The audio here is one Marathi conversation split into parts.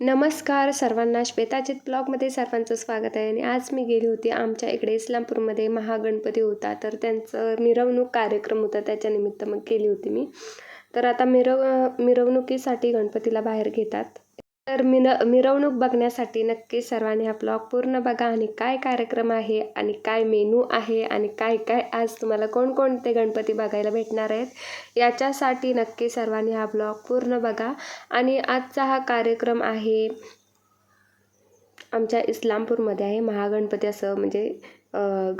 नमस्कार सर्वांना श्वेताजित ब्लॉगमध्ये सर्वांचं स्वागत आहे. आणि आज मी गेली होती आमच्या इकडे इस्लामपूरमध्ये महागणपती होता. तर त्यांचं मिरवणूक कार्यक्रम होता. त्याच्यानिमित्त मग केली होती मी. तर आता मिरव मिरवणुकीसाठी गणपतीला बाहेर घेतात. तर मिन मिरवणूक बघण्यासाठी नक्की सर्वांनी हा ब्लॉग पूर्ण बघा आणि काय कार्यक्रम आहे आणि काय मेनू आहे आणि काय काय आज तुम्हाला कोणकोणते गणपती बघायला भेटणार आहेत याच्यासाठी नक्की सर्वांनी हा ब्लॉग पूर्ण बघा. आणि आजचा हा कार्यक्रम आहे आमच्या इस्लामपूरमध्ये आहे महागणपती असं म्हणजे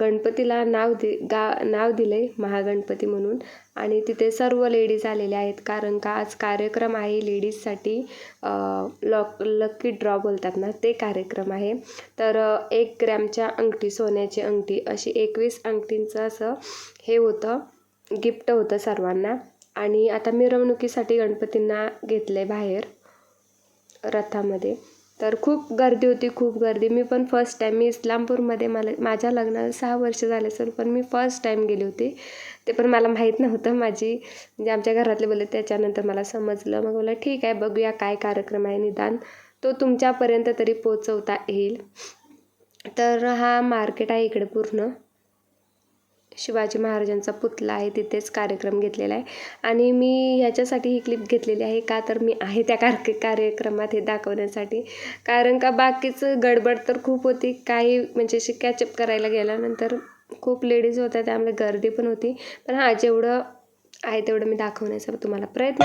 गणपतीला नाव दि गा नाव दिलं आहे महागणपती म्हणून. आणि तिथे सर्व लेडीज आलेल्या आहेत. कारण का आज कार्यक्रम आहे लेडीजसाठी लॉक लकी ड्रॉ बोलतात ना ते कार्यक्रम आहे. तर एक ग्रॅमच्या अंगठी सोन्याची अंगठी अशी एकवीस अंगठींचं असं हे होतं. गिफ्ट होतं सर्वांना. आणि आता मिरवणुकीसाठी गणपतींना घेतलं आहे बाहेर. रथामध्ये. तर खूप गर्दी होती खूप गर्दी. मी पण फर्स्ट टाईम मी इस्लामपूरमध्ये मला माझ्या लग्नाला सहा वर्ष झाले असेल पण मी फर्स्ट टाईम गेली होती. ते पण मला माहीत नव्हतं माझी म्हणजे आमच्या घरातले बोलले त्याच्यानंतर मला समजलं. मग बोला ठीक आहे बघूया काय कार्यक्रम आहे निदान तो तुमच्यापर्यंत तरी पोचवता येईल. तर हा मार्केट आहे इकडे पूर्ण. शिवाजी महाराजांचा पुतला आहे तिथेच कार्यक्रम घेतलेला आहे. आणि मी ह्याच्यासाठी ही क्लिप घेतलेली आहे का तर मी आहे त्या कार कार्यक्रमात हे दाखवण्यासाठी. कारण का बाकीचं गडबड तर खूप होती. काही म्हणजे अशी कॅचअप करायला गेल्यानंतर खूप लेडीज होत्या त्यामुळे गर्दी पण होती. पण हां जेवढं आहे तेवढं मी दाखवण्याचा तुम्हाला प्रयत्न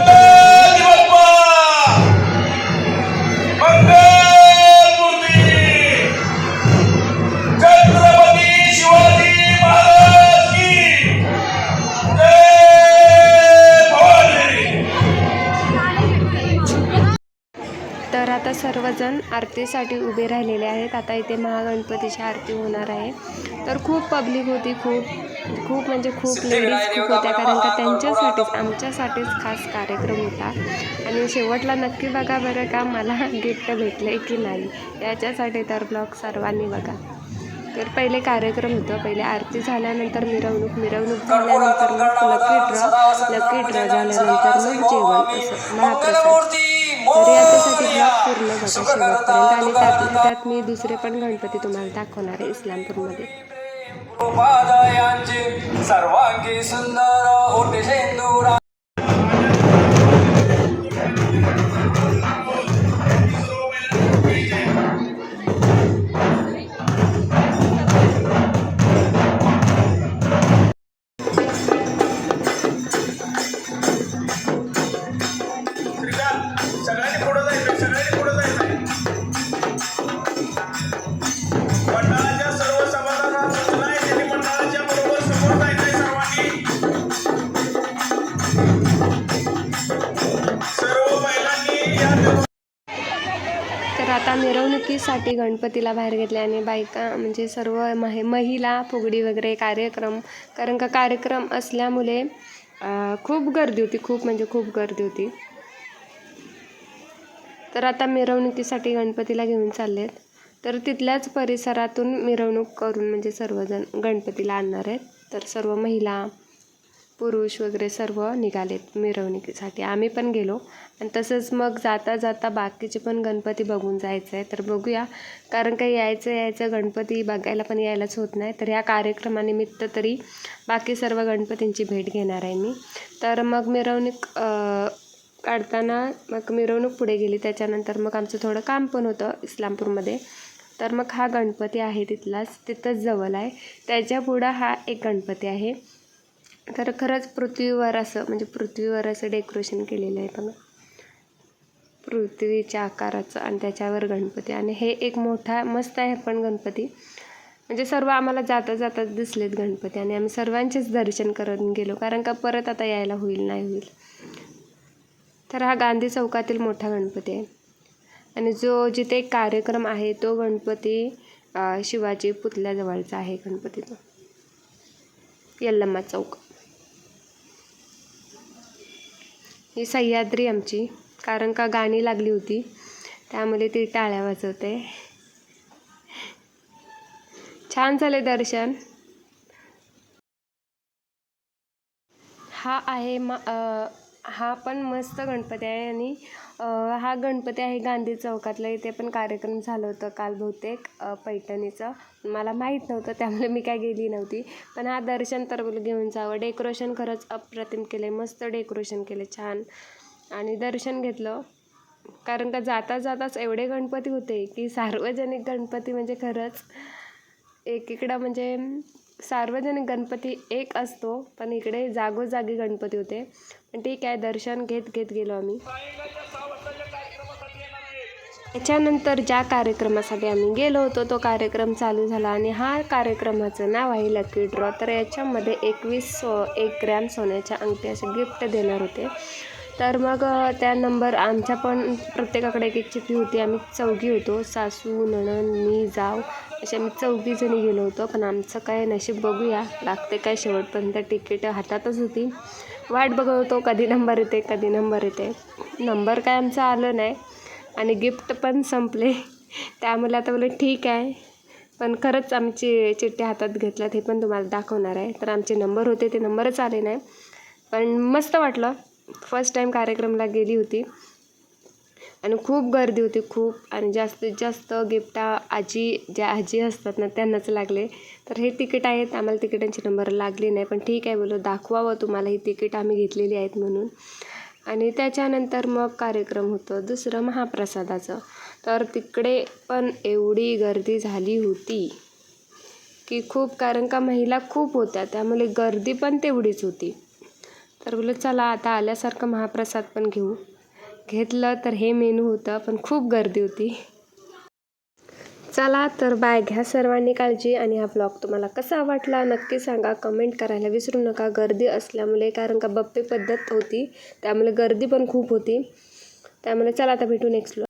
आता सर्वजण आरतीसाठी उभे राहिलेले आहेत. आता इथे महागणपतीची आरती होणार आहे. तर खूप पब्लिक होती खूप खूप म्हणजे खूप लेडीज खूप होत्या. कारण का त्यांच्यासाठीच आमच्यासाठीच खास कार्यक्रम होता. आणि शेवटला नक्की बघा बरं का मला गिफ्ट भेटले की नाही. याच्यासाठी तर ब्लॉग सर्वांनी बघा. तर पहिले कार्यक्रम होतं. पहिले आरती झाल्यानंतर मिरवणूक मिरवणूक झाल्यानंतर मग लकी ड्रॉ लकी ड्रॉ झाल्यानंतर मग जेवण असं महाप्रसाद. तर याच्यासाठी ब्लॉग पूर्ण बघा शेवटपर्यंत आणि त्यात त्यात मी दुसरे पण गणपती तुम्हाला दाखवणार आहे इस्लामपूरमध्ये. सर्वांगी सुंदर साठी गणपतीला बाहेर घेतले आणि बायका म्हणजे सर्व महि महिला फुगडी वगैरे कार्यक्रम कारण का कार्यक्रम असल्यामुळे खूप गर्दी होती खूप म्हणजे खूप गर्दी होती. तर आता मिरवणुकीसाठी गणपतीला घेऊन चाललेत. तर तिथल्याच परिसरातून मिरवणूक करून म्हणजे सर्वजण गणपतीला आणणार आहेत. तर सर्व महिला पुरुष वगैरे सर्व निघालेत मिरवणुकीसाठी. आम्ही पण गेलो. आणि तसंच मग जाता जाता बाकीचे पण गणपती बघून जायचं आहे तर बघूया. कारण काही यायचं यायचं गणपती बघायला पण यायलाच होत नाही. तर ह्या कार्यक्रमानिमित्त तरी बाकी सर्व गणपतींची भेट घेणार आहे मी. तर मग मिरवणूक काढताना मग मिरवणूक पुढे गेली. त्याच्यानंतर मग आमचं थोडं काम पण होतं इस्लामपूरमध्ये. तर मग हा गणपती आहे तिथलाच. तिथंच जवळ आहे. त्याच्या पुढं हा एक गणपती आहे. तर खरंच पृथ्वीवर असं म्हणजे पृथ्वीवर असं डेकोरेशन केलेलं आहे बघा. पृथ्वीच्या आकाराचं आणि त्याच्यावर गणपती. आणि हे एक मोठा मस्त आहे पण गणपती. म्हणजे सर्व आम्हाला जाता जाताच दिसलेत गणपती आणि आम्ही सर्वांचेच दर्शन करत गेलो कारण का परत आता यायला होईल नाही होईल. तर हा गांधी चौकातील मोठा गणपती आहे. आणि जो जिथे एक कार्यक्रम आहे तो गणपती शिवाजी पुतल्याजवळचा आहे गणपती तो यल्लम्मा चौक. ही सह्याद्री आमची कारण का गाणी लागली होती त्यामुळे ती टाळ्या वाजवते. छान झाले दर्शन. हा आहे मा हा पण मस्त गणपती आहे आणि हा गणपती आहे गांधी चौकातला. इथे पण कार्यक्रम झालं होतं काल बहुतेक पैठणीचं. मला माहीत नव्हतं त्यामुळे मी काय गेली नव्हती. पण हा दर्शन तर घेऊन जावं. डेकोरेशन खरंच अप्रतिम केले मस्त डेकोरेशन केले छान. आणि दर्शन घेतलं. कारण का जाता जाताच एवढे गणपती होते की सार्वजनिक गणपती म्हणजे खरंच एकीकडं म्हणजे सार्वजनिक गणपती एक असतो पण इकडे जागोजागी गणपती होते. पण ठीक आहे दर्शन घेत घेत गेलो आम्ही. त्याच्यानंतर ज्या कार्यक्रमासाठी आम्ही गेलो होतो तो कार्यक्रम चालू झाला आणि हा कार्यक्रमाचं नाव आहे लकी ड्रॉ तर याच्यामध्ये एकवीस सो एक ग्रॅम सोन्याच्या अंगठी असे गिफ्ट देणार होते. तर मग त्या नंबर आमच्या पण प्रत्येकाकडे एक एक चिठ्ठी होती. आम्ही चौघी होतो. सासू नणंद मी जाव असे आम्ही चौघी जणी गेलो होतो. पण आमचं काय नशीब बघूया. लागते काय शेवटपर्यंत तिकीट हातातच होती. वाट बघत होतो कधी नंबर येते कधी नंबर येते. नंबर काय आमचा आलं नाही. आणि गिफ्ट पण संपले. त्यामुळे आता बोलले ठीक आहे. पण खरंच आमची चिठ्ठी हातात घेतल्यात हे पण तुम्हाला दाखवणार आहे. तर आमचे नंबर होते ते नंबरच आले नाही. पण मस्त वाटलं. फर्स्ट टाईम कार्यक्रमला गेली होती. आणि खूप गर्दी होती खूप. आणि जास्तीत जास्त गिफ्ट आजी ज्या आजी असतात ना त्यांनाच लागले. तर हे तिकीट आहेत आम्हाला तिकिटांचे नंबर लागले नाही. पण ठीक आहे बोलो दाखवावं तुम्हाला. ही तिकीट आम्ही घेतलेली आहेत म्हणून. आणि त्याच्यानंतर मग कार्यक्रम होतो दुसरं महाप्रसादाचं. तर तिकडे पण एवढी गर्दी झाली होती की खूप कारण का महिला खूप होत्या त्यामुळे गर्दी पण तेवढीच होती. तर बोललं चला आता आल्यासारखं महाप्रसाद पण घेऊ. घेतलं तर हे मेनू होतं पण खूप गर्दी होती. चला तर बाय घ्या सर्वांनी काळजी आणि हा ब्लॉग तुम्हाला कसा वाटला नक्की सांगा. कमेंट करायला विसरू नका. गर्दी असल्यामुळे कारण का बप्पे पद्धत होती त्यामुळे गर्दी पण खूप होती. त्यामुळे चला आता भेटू नेक्स्ट